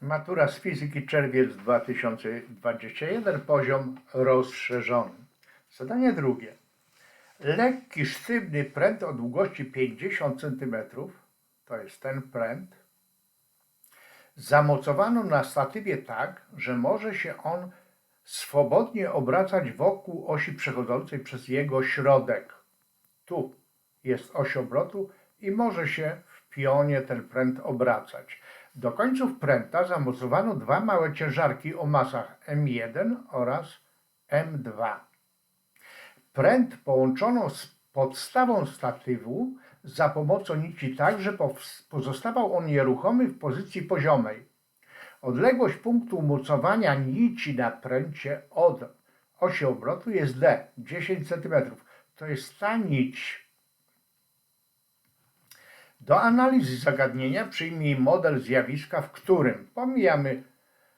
Matura z fizyki czerwiec 2021, poziom rozszerzony. Zadanie drugie. Lekki, sztywny pręt o długości 50 cm, to jest ten pręt, zamocowano na statywie tak, że może się on swobodnie obracać wokół osi przechodzącej przez jego środek. Tu jest oś obrotu i może się w pionie ten pręt obracać. Do końców pręta zamocowano dwa małe ciężarki o masach M1 oraz M2. Pręt połączono z podstawą statywu za pomocą nici tak, że pozostawał on nieruchomy w pozycji poziomej. Odległość punktu umocowania nici na pręcie od osi obrotu jest D, 10 cm. To jest ta nić. Do analizy zagadnienia przyjmij model zjawiska, w którym pomijamy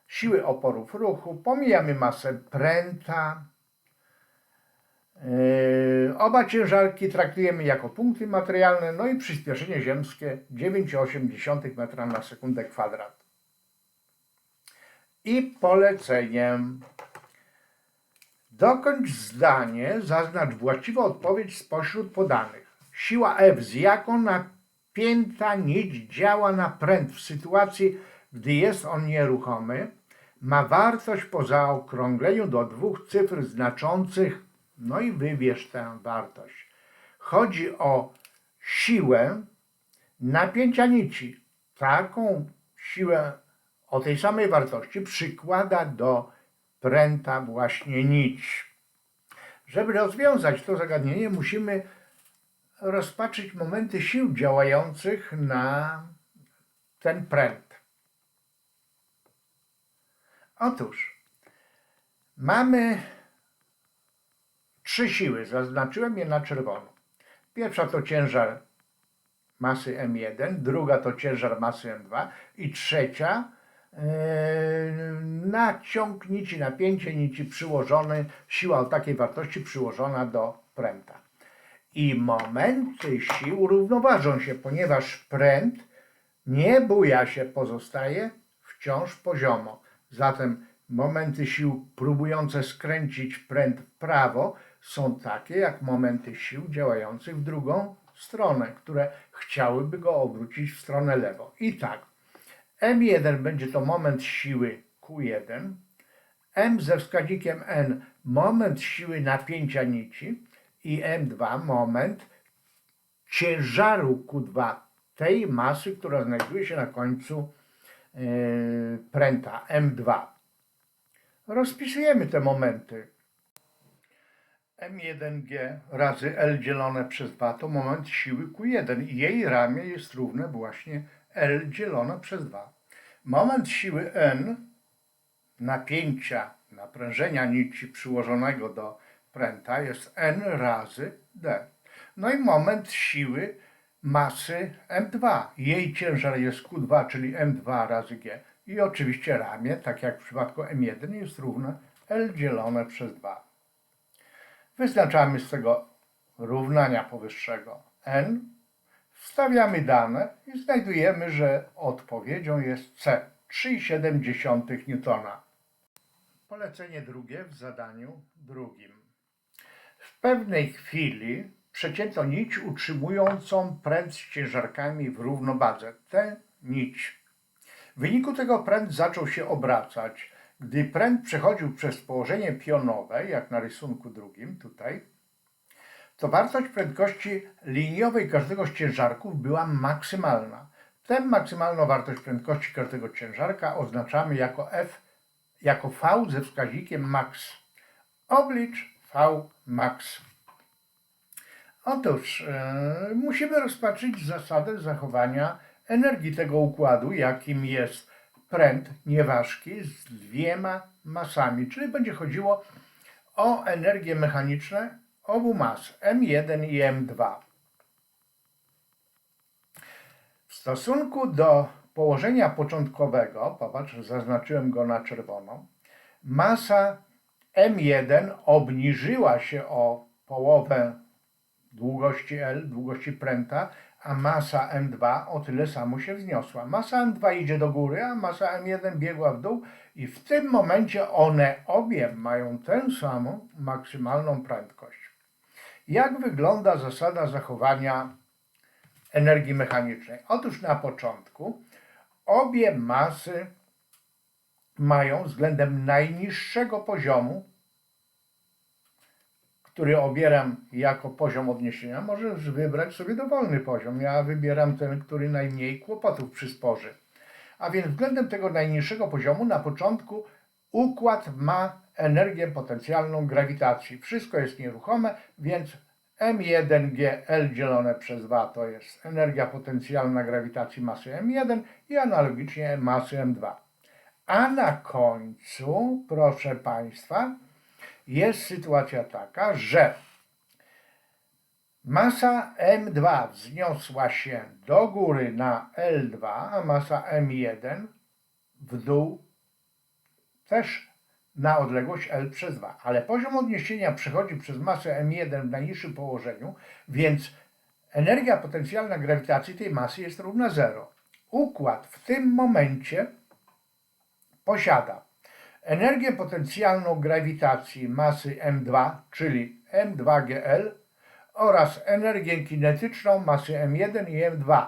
siły oporów ruchu, pomijamy masę pręta. Yy, oba ciężarki traktujemy jako punkty materialne, no i przyspieszenie ziemskie 9,8 metra na sekundę kwadrat. I poleceniem. Dokończ zdanie, zaznacz właściwą odpowiedź spośród podanych. Siła F, z jaką napięta nić działa na pręt w sytuacji, gdy jest on nieruchomy, ma wartość po zaokrągleniu do dwóch cyfr znaczących, no i wybierz tę wartość. Chodzi o siłę napięcia nici. Taką siłę o tej samej wartości przykłada do pręta właśnie nić. Żeby rozwiązać to zagadnienie, musimy rozpatrzyć momenty sił działających na ten pręt. Otóż mamy trzy siły, zaznaczyłem je na czerwono. Pierwsza to ciężar masy M1, druga to ciężar masy M2 i trzecia yy, naciąg nici, napięcie nici przyłożony, siła o takiej wartości przyłożona do pręta. I momenty sił równoważą się, ponieważ pręt nie buja się, pozostaje wciąż poziomo. Zatem momenty sił próbujące skręcić pręt w prawo są takie jak momenty sił działających w drugą stronę, które chciałyby go obrócić w stronę lewo. I tak, M1 będzie to moment siły Q1, M ze wskaźnikiem N moment siły napięcia nici i M2 moment ciężaru Q2 tej masy, która znajduje się na końcu yy, pręta M2. Rozpisujemy te momenty. M1G razy L dzielone przez 2 to moment siły Q1 i jej ramię jest równe właśnie L dzielone przez 2. Moment siły N napięcia, naprężenia nici przyłożonego do pręta jest N razy D. No i moment siły masy M2. Jej ciężar jest Q2, czyli M2 razy G. I oczywiście ramię, tak jak w przypadku M1, jest równe L dzielone przez 2. Wyznaczamy z tego równania powyższego n, wstawiamy dane i znajdujemy, że odpowiedzią jest C, 3,7 Newtona. Polecenie drugie w zadaniu drugim. W pewnej chwili przecięto nić utrzymującą pręt z ciężarkami w równowadze. Tę nić. W wyniku tego pręt zaczął się obracać. Gdy pręt przechodził przez położenie pionowe, jak na rysunku drugim tutaj, to wartość prędkości liniowej każdego z ciężarków była maksymalna. Tę maksymalną wartość prędkości każdego ciężarka oznaczamy jako F, jako V ze wskaźnikiem max. Oblicz V max. Otóż e, musimy rozpatrzyć zasadę zachowania energii tego układu, jakim jest pręt nieważki z dwiema masami, czyli będzie chodziło o energię mechaniczną obu mas M1 i M2. W stosunku do położenia początkowego, popatrz, zaznaczyłem go na czerwono, masa M1 obniżyła się o połowę długości L, długości pręta, a masa M2 o tyle samo się wzniosła. Masa M2 idzie do góry, a masa M1 biegła w dół i w tym momencie one obie mają tę samą maksymalną prędkość. Jak wygląda zasada zachowania energii mechanicznej? Otóż na początku obie masy mają względem najniższego poziomu, który obieram jako poziom odniesienia, możesz wybrać sobie dowolny poziom. Ja wybieram ten, który najmniej kłopotów przysporzy. A więc względem tego najniższego poziomu na początku układ ma energię potencjalną grawitacji. Wszystko jest nieruchome, więc M1GL dzielone przez 2 to jest energia potencjalna grawitacji masy M1 i analogicznie masy M2. A na końcu, proszę Państwa, jest sytuacja taka, że masa M2 wzniosła się do góry na L2, a masa M1 w dół też na odległość L przez 2. Ale poziom odniesienia przechodzi przez masę M1 w najniższym położeniu, więc energia potencjalna grawitacji tej masy jest równa 0. Układ w tym momencie posiada energię potencjalną grawitacji masy M2, czyli M2GL oraz energię kinetyczną masy M1 i M2.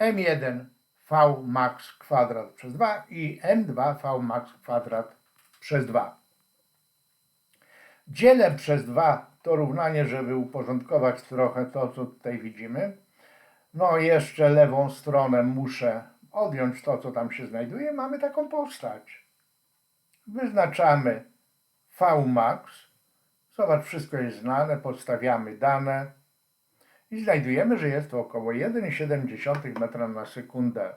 M1 V max kwadrat przez 2 i M2 V max kwadrat przez 2. Dzielę przez 2 to równanie, żeby uporządkować trochę to, co tutaj widzimy. No jeszcze lewą stronę muszę odjąć to, co tam się znajduje. Mamy taką postać. Wyznaczamy Vmax. Zobacz, wszystko jest znane, podstawiamy dane i znajdujemy, że jest to około 1,7 metra na sekundę.